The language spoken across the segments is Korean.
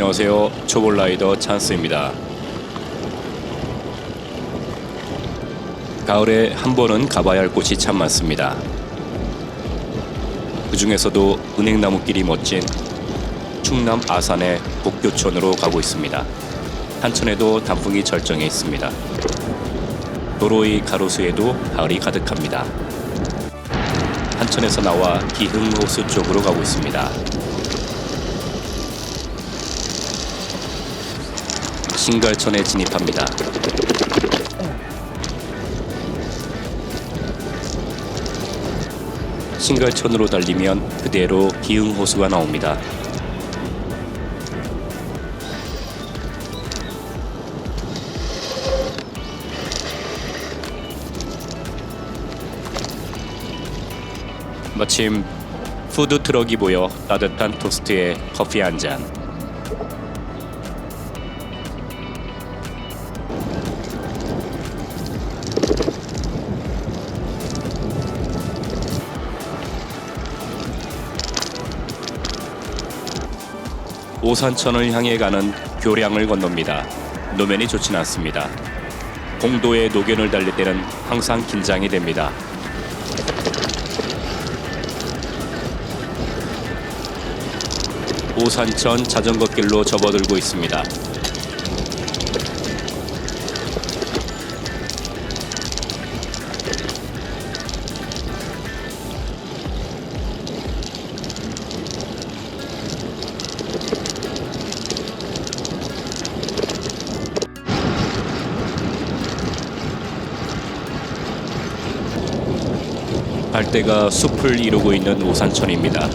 안녕하세요. 초볼라이더 찬스입니다. 가을에 한 번은 가봐야 할 곳이 참 많습니다. 그 중에서도 은행나무길이 멋진 충남 아산의 복교촌으로 가고 있습니다. 한천에도 단풍이 절정해 있습니다. 도로의 가로수에도 가을이 가득합니다. 한천에서 나와 기흥호수 쪽으로 가고 있습니다. 신갈천에 진입합니다. 신갈천으로 달리면 그대로 기흥호수가 나옵니다. 마침 푸드 트럭이 보여 따뜻한 토스트에 커피 한 잔. 오산천을 향해 가는 교량을 건넙니다. 노면이 좋진 않습니다. 공도의 노견을 달릴 때는 항상 긴장이 됩니다. 오산천 자전거 길로 접어들고 있습니다. 발대가 숲을 이루고 있는 오산천입니다.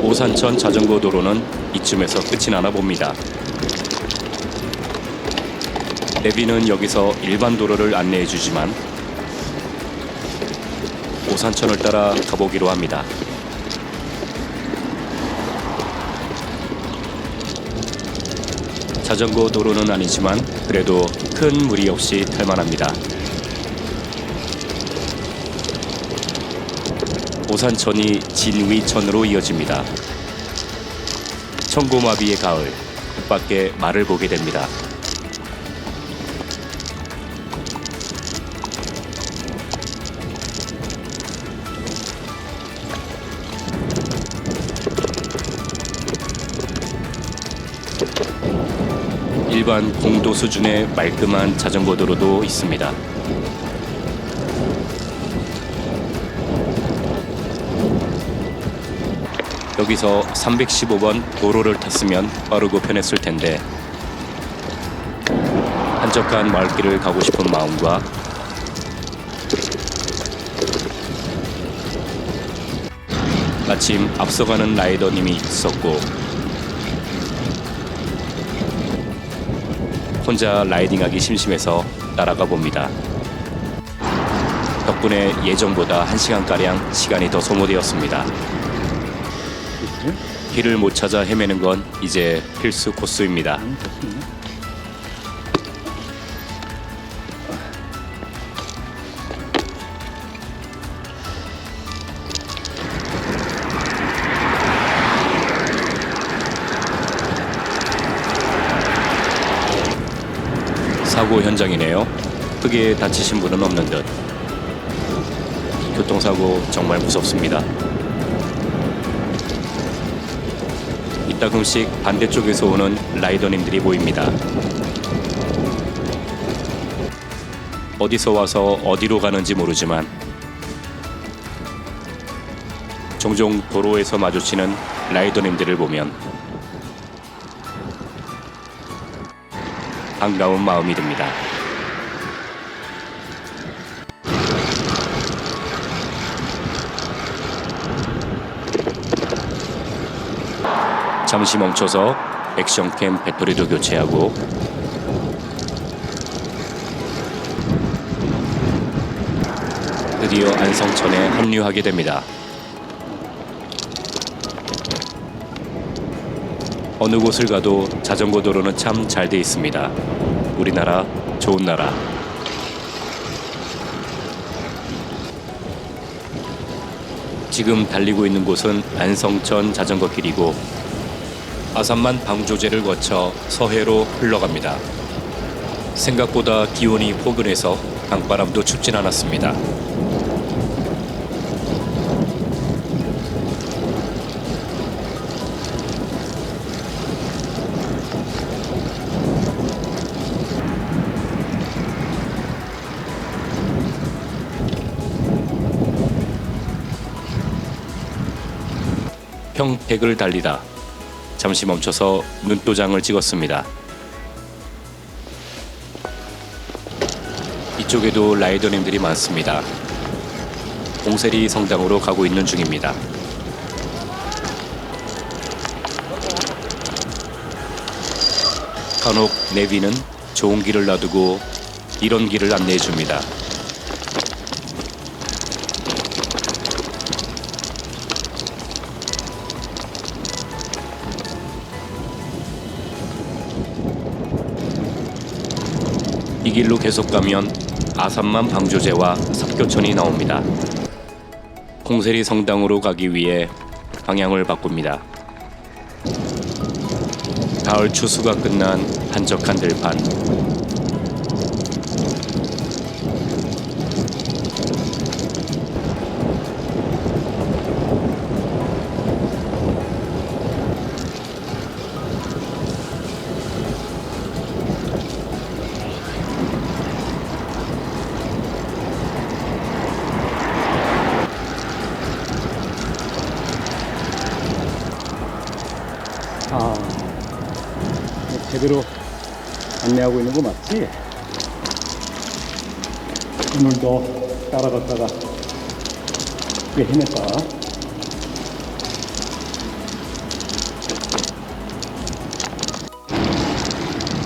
오산천 자전거 도로는 이쯤에서 끝이 나나 봅니다. 내비는 여기서 일반 도로를 안내해 주지만 오산천을 따라 가보기로 합니다. 자전거 도로는 아니지만 그래도 큰 무리 없이 탈만합니다. 오산천이 진위천으로 이어집니다. 청고마비의 가을, 뜻밖의 말을 보게 됩니다. 일반 공도 수준의 말끔한 자전거 도로도 있습니다. 여기서 315번 도로를 탔으면 빠르고 편했을 텐데 한적한 마을길을 가고 싶은 마음과 마침 앞서가는 라이더님이 있었고 혼자 라이딩하기 심심해서 따라가 봅니다. 덕분에 예정보다 1시간가량 시간이 더 소모되었습니다. 길을 못 찾아 헤매는 건 이제 필수 코스입니다. 사고 현장이네요. 크게 다치신 분은 없는 듯. 교통사고 정말 무섭습니다. 이따금씩 반대쪽에서 오는 라이더님들이 보입니다. 어디서 와서 어디로 가는지 모르지만 종종 도로에서 마주치는 라이더님들을 보면 반가운 마음이 듭니다. 잠시 멈춰서 액션캠 배터리도 교체하고 드디어 안성천에 합류하게 됩니다. 어느 곳을 가도 자전거 도로는 참 잘 돼 있습니다. 우리나라 좋은 나라. 지금 달리고 있는 곳은 안성천 자전거 길이고 아산만 방조제를 거쳐 서해로 흘러갑니다. 생각보다 기온이 포근해서 강바람도 춥진 않았습니다. 평택을 달리다 잠시 멈춰서 눈도장을 찍었습니다. 이쪽에도 라이더님들이 많습니다. 공세리 성당으로 가고 있는 중입니다. 간혹 내비는 좋은 길을 놔두고 이런 길을 안내해 줍니다. 이 길로 계속 가면 아산만 방조제와 삽교천이 나옵니다. 홍세리 성당으로 가기 위해 방향을 바꿉니다. 가을 추수가 끝난 한적한 들판. 아, 제대로 안내하고 있는 거 맞지? 오늘도 따라갔다가 꽤 헤맸다.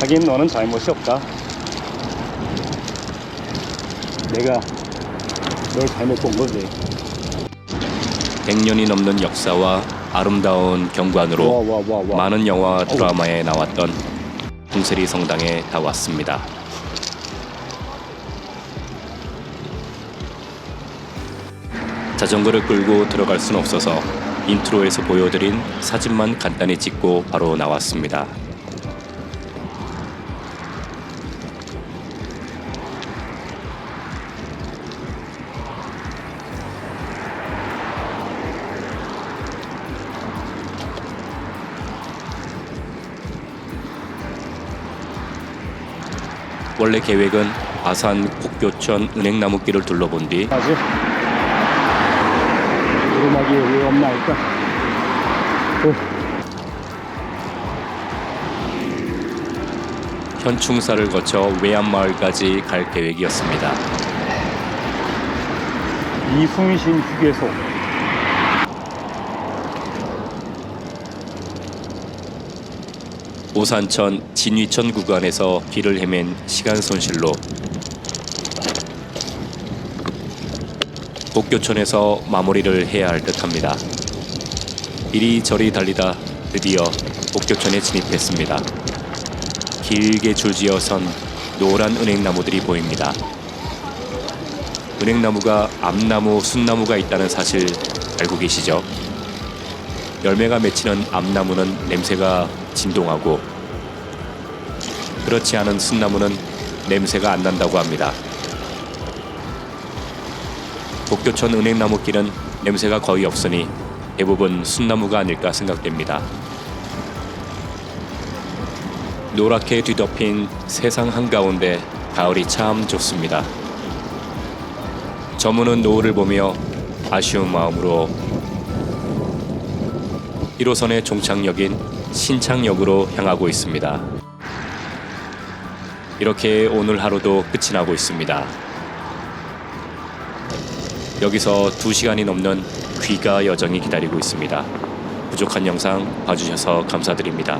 하긴 너는 잘못이 없다. 내가 널 잘못 본 거지. 100년이 넘는 역사와 아름다운 경관으로 와, 와, 와, 와. 많은 영화 드라마에 나왔던 홍세리 성당에 다 왔습니다. 자전거를 끌고 들어갈 순 없어서 인트로에서 보여드린 사진만 간단히 찍고 바로 나왔습니다. 원래 계획은 아산 국교천 은행나무길을 둘러본 뒤 아직 오르막이 왜 없나 할까? 어, 현충사를 거쳐 외암마을까지 갈 계획이었습니다. 이순신 휴게소 오산천 진위천 구간에서 길을 헤맨 시간 손실로 복교천에서 마무리를 해야 할 듯합니다. 이리저리 달리다 드디어 복교천에 진입했습니다. 길게 줄지어 선 노란 은행나무들이 보입니다. 은행나무가 암나무, 순나무가 있다는 사실 알고 계시죠? 열매가 맺히는 암나무는 냄새가 진동하고 그렇지 않은 순나무는 냄새가 안 난다고 합니다. 복교천 은행나무 길은 냄새가 거의 없으니 대부분 순나무가 아닐까 생각됩니다. 노랗게 뒤덮인 세상 한가운데 가을이 참 좋습니다. 저무는 노을을 보며 아쉬운 마음으로 1호선의 종착역인 신창역으로 향하고 있습니다. 이렇게 오늘 하루도 끝이 나고 있습니다. 여기서 2시간이 넘는 귀가 여정이 기다리고 있습니다. 부족한 영상 봐주셔서 감사드립니다.